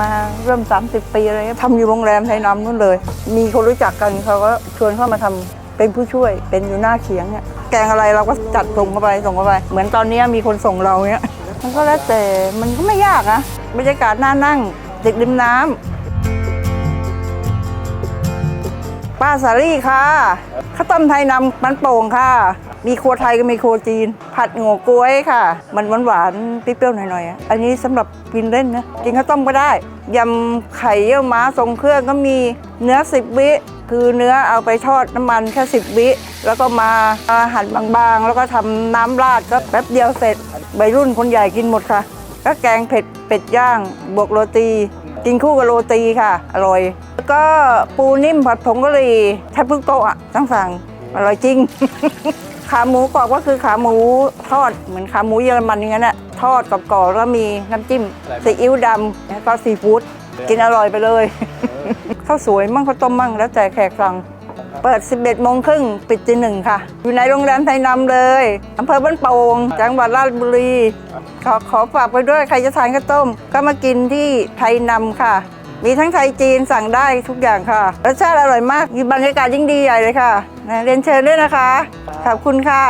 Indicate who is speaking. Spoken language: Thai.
Speaker 1: มาเริ่ม 30 ปีอะไรเงี้ยทำอยู่โรงแรมไทยนำนู่นเลย มีคนรู้จักกันเขาก็ชวนเข้ามาทำเป็นผู้ช่วยเป็นอยู่หน้าเขียงเนี่ยแกงอะไรเราก็จัดส่งเข้าไปส่งเข้าไป เหมือนตอนนี้มีคนส่งเราเนี่ยมันก็แล้วแต่มันก็ไม่ยากนะบรรยากาศน่านั่งติดริมน้ำป้าสาลี่ค่ะข้าวต้มไทยนำมันโป่งค่ะ มีครัวไทยก็มีครัวจีน ผัดโง่กล้วยค่ะ มันหวานหวานๆเปรี้ยวๆหน่อยๆอันนี้สำหรับกินเล่นนะกินข้าวต้มก็ได้ยำไข่เยี่ยวม้าทรงเครื่องก็มีเนื้อสิบวิคือเนื้อเอาไปทอดน้ำมันแค่สิบวิแล้วก็มาหั่นบางๆ แล้วก็ทำน้ำราดก็แป๊บเดียวเสร็จใบรุ่นคนใหญ่กินหมดค่ะ ก็แกงเผ็ดเป็ดย่าง บวกโรตี กินคู่กับโรตีค่ะ อร่อย แล้วก็ปูนิ่มผัดผงกะหรี่แทบทุกโต๊ะอะต้งสั่งอร่อยจริง ขาหมูกรอบก็คือขาหมูทอดเหมือนขาหมูเยอรมันอย่างนั้นแหละทอดกรอบๆแล้วมีน้ำจิ้มซีอิ๊วดำแล้วก็ซีฟู้ดกินอร่อยไปเลยข้าวสวยมั่งข้าวต้มมั่งแล้วแต่แขกสั่งเปิด 11 โมงครึ่ง ปิดตีหนึ่งค่ะ อยู่ในโรงแรมไทยนำเลย อำเภอบ้านโป่ง จังหวัดราชบุรี ขอขอฝากไปด้วย ใครจะทานข้าวต้ม ก็มากินที่ไทยนำค่ะ มีทั้งไทยจีนสั่งได้ทุกอย่างค่ะ รสชาติอร่อยมากมีบรรยากาศยิ่งดีใหญ่เลยค่ะ นะเรียนเชิญด้วยนะคะ ขอบคุณค่ะ